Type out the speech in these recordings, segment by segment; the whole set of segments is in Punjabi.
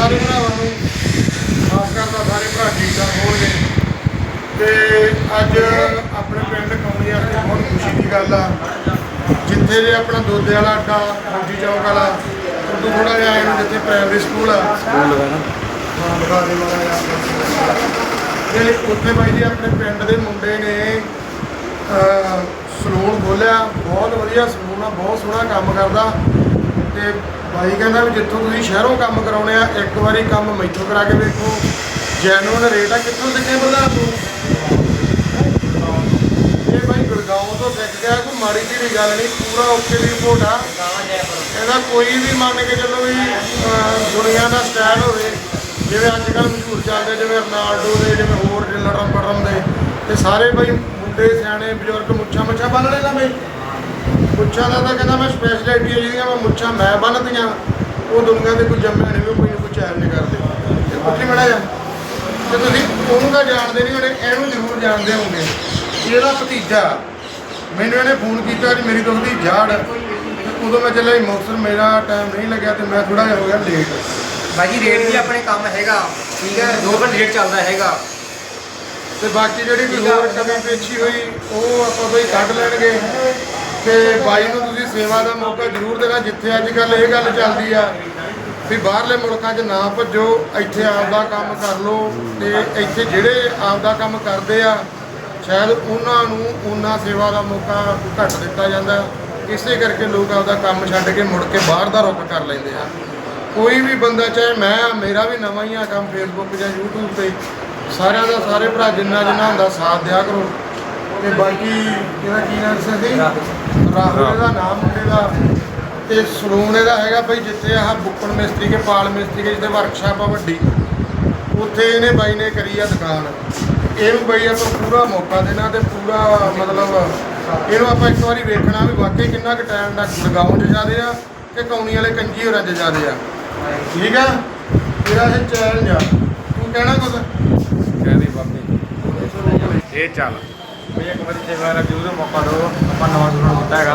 ਸਾਰੇ ਭਰਾਵਾਂ ਨੂੰ ਆਸ ਕਰਦਾ ਸਾਰੇ ਭਰਾ ਠੀਕ ਠਾਕ ਹੋਣਗੇ। ਤੇ ਅੱਜ ਆਪਣੇ ਪਿੰਡ ਕੌਣੀ ਆ ਕੇ ਬਹੁਤ ਖੁਸ਼ੀ ਦੀ ਗੱਲ ਆ। ਜਿੱਥੇ ਜੇ ਆਪਣਾ ਦੋਦੇ ਵਾਲਾ ਅੱਡਾ ਫੌਜੀ ਚੌਕ ਵਾਲਾ ਉਦੋਂ ਥੋੜਾ ਜਿਹਾ ਆਏ ਨੂੰ ਜਿੱਥੇ ਪ੍ਰਾਇਮਰੀ ਸਕੂਲ ਆ। ਸਕੂਲ ਦਾ ਨਾ। ਹਾਂ, ਲਗਾ ਦੇ ਮਾੜਾ ਜਿਹਾ। ਤੇ ਉੱਥੇ ਬਾਈ ਜੀ ਆਪਣੇ ਪਿੰਡ ਦੇ ਮੁੰਡੇ ਨੇ ਸਲੂਨ ਖੋਲਿਆ ਬਹੁਤ ਵਧੀਆ ਸਲੂਨ ਆ ਬਹੁਤ ਸੋਹਣਾ ਕੰਮ ਕਰਦਾ। ਤੇ ਬਾਈ ਕਹਿੰਦਾ ਵੀ ਜਿੱਥੋਂ ਤੁਸੀਂ ਸ਼ਹਿਰੋਂ ਕੰਮ ਕਰਾਉਣੇ ਆ ਇੱਕ ਵਾਰੀ ਕੰਮ ਮੈਥੋਂ ਕਰਾ ਕੇ ਵੇਖੋ। ਜੈਨੂਨ ਰੇਟ ਆ ਕਿੱਥੋਂ ਸਿੱਖੇ ਬੰਦਾ ਤੂੰ ਇਹ ਬਾਈ ਗੁਰਗਾਉਂ ਤੋਂ ਸਿੱਖ ਗਿਆ ਕੋਈ ਮਾੜੀ ਜਿਹੀ ਗੱਲ ਨਹੀਂ ਪੂਰਾ ਓਕੇ ਦੀ ਰਿਪੋਰਟ ਆ। ਇਹਦਾ ਕੋਈ ਵੀ ਮੰਨ ਕੇ ਚੱਲੋ ਵੀ ਅਹ, ਦੁਨੀਆ ਦਾ ਸਟਾਈਲ ਹੋਵੇ ਜਿਵੇਂ ਅੱਜ ਕੱਲ੍ਹ ਮਸ਼ਹੂਰ ਚੱਲਦੇ ਜਿਵੇਂ ਰੋਨਾਲਡੋ ਦੇ ਜਿਵੇਂ ਹੋਰ ਲੜਨ ਪੜਨ ਦੇ ਤੇ ਸਾਰੇ ਬਈ ਮੁੰਡੇ ਸਿਆਣੇ ਬਜ਼ੁਰਗ ਮੁੱਛਾਂ ਮੁੱਛਾਂ ਬੰਨ ਲੈਣਾ ਬਈ ਮੁੱਛਾਂ ਦਾ ਤਾਂ ਕਹਿੰਦਾ ਮੈਂ ਸਪੈਸ਼ਲਿਟੀ ਹੈ ਜਿਹੜੀਆਂ ਮੈਂ ਮੁੱਛਾਂ ਮੈਂ ਬੰਨਦੀਆਂ ਉਹ ਦੁਨੀਆ ਦੇ ਕੋਈ ਜੰਮਿਆ ਨਹੀਂ ਵੀ ਕੋਈ ਨੂੰ ਚੈਨ ਨਹੀਂ ਕਰਦੇ। ਤੇ ਪੁੱਛੀ ਮੜਾ ਜਾ ਤੇ ਤੁਸੀਂ ਉਹਨੂੰ ਤਾਂ ਜਾਣਦੇ ਨਹੀਂ ਹੋਣੇ ਇਹਨੂੰ ਜ਼ਰੂਰ ਜਾਣਦੇ ਹੋਵੋਗੇ। ਇਹਦਾ ਭਤੀਜਾ ਮੈਨੂੰ ਇਹਨੇ ਫੋਨ ਕੀਤਾ ਕਿ ਮੇਰੀ ਦੁੱਖ ਦੀ ਝਾੜ ਉਦੋਂ ਮੈਂ ਚੱਲਿਆ ਮੁਕਤਸਰ ਮੇਰਾ ਟਾਈਮ ਨਹੀਂ ਲੱਗਿਆ ਤੇ ਮੈਂ ਥੋੜਾ ਜਿਹਾ ਹੋ ਗਿਆ ਲੇਟ ਬਾਕੀ ਰੇਟ ਵੀ ਆਪਣੇ ਕੰਮ ਹੈਗਾ। ਠੀਕ ਹੈ ਦੋ ਘੰਟੇ ਰੇਟ ਚੱਲਦਾ ਹੈਗਾ। ਤੇ ਬਾਕੀ ਜਿਹੜੀ ਕੋਈ ਹੋਰ ਕਮੀ ਪੇਛੀ ਹੋਈ ਉਹ ਆਪਾਂ ਬਈ ਕੱਢ ਲੈਣਗੇ। ਤੇ ਬਾਈ ਨੂੰ ਤੁਸੀਂ ਸੇਵਾ ਦਾ ਮੌਕਾ ਜ਼ਰੂਰ ਦੇਣਾ, ਜਿੱਥੇ ਅੱਜ ਕੱਲ ਇਹ ਗੱਲ ਚੱਲਦੀ ਆ ਵੀ ਬਾਹਰਲੇ ਮੁਲਕਾਂ 'ਚ ਨਾ ਭੱਜੋ, ਇੱਥੇ ਆਪਦਾ ਕੰਮ ਕਰ ਲਓ ਤੇ ਇੱਥੇ ਜਿਹੜੇ ਆਪਦਾ ਕੰਮ ਕਰਦੇ ਆ, ਸ਼ਾਇਦ ਉਹਨਾਂ ਨੂੰ ਉਹਨਾਂ ਸੇਵਾ ਦਾ ਮੌਕਾ ਘੱਟ ਦਿੱਤਾ ਜਾਂਦਾ। ਇਸੇ ਕਰਕੇ ਲੋਕ ਆਪਦਾ ਕੰਮ ਛੱਡ ਕੇ ਮੁੜ ਕੇ ਬਾਹਰ ਦਾ ਰੁੱਖ ਕਰ ਲੈਂਦੇ ਆ। ਕੋਈ ਵੀ ਬੰਦਾ, ਚਾਹੇ ਮੈਂ ਆ, ਮੇਰਾ ਵੀ ਨਵਾਂ ਹੀ ਆ ਕੰਮ ਫੇਸਬੁੱਕ ਜਾਂ YouTube ਤੇ, ਸਾਰਿਆਂ ਦਾ, ਸਾਰੇ ਭਰਾ ਜਿੰਨਾ ਜਿੰਨਾ ਹੁੰਦਾ ਸਾਥ ਦਿਆ ਕਰੋ। ਤੇ ਬਾਕੀ ਇਹਦਾ ਕੀ ਨਾਮ ਸੀ? ਰਾਹੁਲ ਦਾ ਨਾਮ ਮੁੰਡੇ ਦਾ ਤੇ ਸਲੂਨ ਇਹਦਾ ਹੈਗਾ ਬਈ ਜਿੱਥੇ ਆਹ ਬੁੱਕਣ ਮਿਸਤਰੀ ਕੇ ਪਾਲ ਮਿਸਤਰੀ ਕੇ ਜਿੱਥੇ ਵਰਕਸ਼ਾਪ ਆ ਵੱਡੀ ਉੱਥੇ ਇਹਨੇ ਬਾਈ ਨੇ ਕਰੀ ਆ ਦੁਕਾਨ। ਇਹਨੂੰ ਬਈ ਆਪਾਂ ਪੂਰਾ ਮੌਕਾ ਦੇਣਾ ਤੇ ਪੂਰਾ ਮਤਲਬ ਇਹਨੂੰ ਆਪਾਂ ਇੱਕ ਵਾਰੀ ਵੇਖਣਾ ਵੀ ਵਾਕਈ ਕਿੰਨਾ ਕੁ ਟਾਈਮ ਦਾ ਲਗਾਉਣ ਚ ਜਾਂਦੇ ਆ ਕਿ ਕੌਣੀ ਵਾਲੇ ਕੰਜੀ ਹੋਰਾਂ ਜਾਂਦੇ ਆ। ਠੀਕ ਆ? ਤੇਰਾ ਇਹ ਚੈਲੰਜ ਆ। ਤੂੰ ਕਹਿਣਾ ਕੁਝ ਕਹਿੰਦੀ ਬਾਬੇ। ਇਹ ਚੱਲ। ਬਈ ਇੱਕ ਵਾਰੀ ਸੇਵਾ ਦਾ ਜ਼ਰੂਰ ਮੌਕਾ ਦਿਓ ਆਪਾਂ ਨਵਾਂ ਸੁਣਨ ਦਿੱਤਾ ਹੈਗਾ।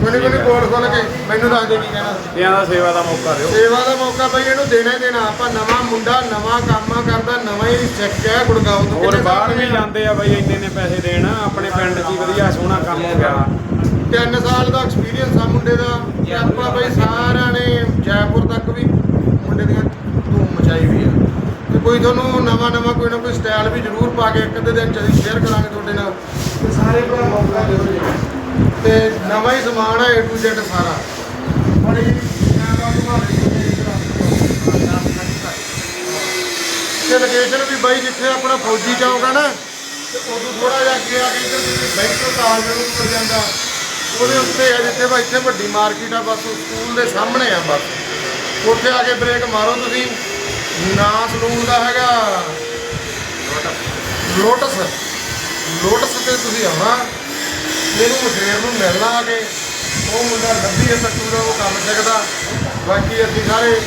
ਕੋਈ ਕੋਈ ਕੋਲ ਖੋਲ ਕੇ ਮੈਨੂੰ ਦੱਸ ਦੇ ਕੀ ਕਹਿਣਾ। ਇਹਨਾਂ ਦਾ ਸੇਵਾ ਦਾ ਮੌਕਾ ਦਿਓ। ਸੇਵਾ ਦਾ ਮੌਕਾ ਬਈ ਇਹਨੂੰ ਦੇਣਾ ਹੀ ਦੇਣਾ। ਆਪਾਂ ਨਵਾਂ ਮੁੰਡਾ ਨਵਾਂ ਕੰਮ ਕਰਦਾ ਨਵਾਂ ਹੀ ਸਿੱਖ ਗਿਆ ਗੁੜਗਾਉਂ ਤੋਂ। ਹੋਰ ਬਾਹਰ ਵੀ? ਜਾਂਦੇ ਆ ਬਾਈ ਇੰਨੇ ਇੰਨੇ ਪੈਸੇ ਦੇਣ। ਆਪਣੇ ਪਿੰਡ 'ਚ ਹੀ ਵਧੀਆ ਸੋਹਣਾ ਕੰਮ ਹੋ ਗਿਆ। ਤਿੰਨ ਸਾਲ ਦਾ ਐਕਸਪੀਰੀਅੰਸ ਆ ਮੁੰਡੇ ਦਾ। ਆਪਾਂ ਬਈ ਸਾਰਿਆਂ ਨੇ ਜੈਪੁਰ ਤੱਕ ਵੀ ਮੁੰਡੇ ਦੀਆਂ ਕੋਈ ਤੁਹਾਨੂੰ ਨਵਾਂ ਨਵਾਂ ਕੋਈ ਨਾ ਕੋਈ ਸਟਾਈਲ ਵੀ ਜ਼ਰੂਰ ਪਾ ਕੇ ਇੱਕ ਅੱਧੇ ਦਿਨ ਚ ਅਸੀਂ ਸ਼ੇਅਰ ਕਰਾਂਗੇ ਤੁਹਾਡੇ ਨਾਲ। ਤੇ ਸਾਰੇ ਭਰਾ ਮੌਕਾ ਦਿਓ ਜੀ ਤੇ ਨਵਾਂ ਹੀ ਸਮਾਨ ਹੈ A to Z ਸਾਰਾ। ਬੜੀ ਤੇ ਲੋਕੇਸ਼ਨ ਵੀ ਬਾਈ ਜਿੱਥੇ ਆਪਣਾ ਫੌਜੀ ਚੌਂਕ ਆ ਨਾ, ਤੇ ਉਦੋਂ ਥੋੜਾ ਜਿਹਾ ਅੱਗੇ ਆ ਕੇ ਇੱਧਰ ਬੈਂਕ ਤੋਂ ਤਾਲ ਨੂੰ ਉੱਪਰ ਜਾਂਦਾ। ਉਹਦੇ ਉੱਤੇ ਆ ਜਿੱਥੇ ਬਾ ਇੱਥੇ ਵੱਡੀ ਮਾਰਕੀਟ ਆ, ਬਸ ਸਕੂਲ ਦੇ ਸਾਹਮਣੇ ਆ ਬਸ। ਉੱਥੇ ਆ ਕੇ ਬ੍ਰੇਕ ਮਾਰੋ ਤੁਸੀਂ। ਨਾਂ ਸਲੂਨ ਦਾ ਹੈਗਾ। ਲੋਟਸ। ਲੋਟਸ। ਤੇ ਤੁਸੀਂ ਆਉਣਾ। ਮੈਨੂੰ ਮਸ਼ੇਰ ਨੂੰ ਮਿਲਣਾ ਆ ਕੇ। ਉਹ ਮੁੰਡਾ ਲੱਭੀ ਹੈ ਸੱਟੂ ਦਾ ਉਹ ਕੰਮ ਸਿੱਖਦਾ ਬਾਕੀ ਅਸੀਂ ਸਾਰੇ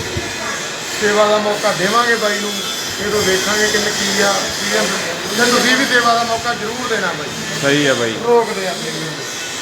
ਸੇਵਾ ਦਾ ਮੌਕਾ ਦੇਵਾਂਗੇ ਬਾਈ ਨੂੰ। ਇਹ ਤੋਂ ਵੇਖਾਂਗੇ ਕਿ ਕੀ ਆ ਕੀ ਆ। ਤੇ ਤੁਸੀਂ ਵੀ ਸੇਵਾ ਦਾ ਮੌਕਾ ਜ਼ਰੂਰ ਦੇਣਾ ਬਾਈ। ਸਹੀ ਆ ਬਾਈ। ਰੋਕਦੇ ਆ।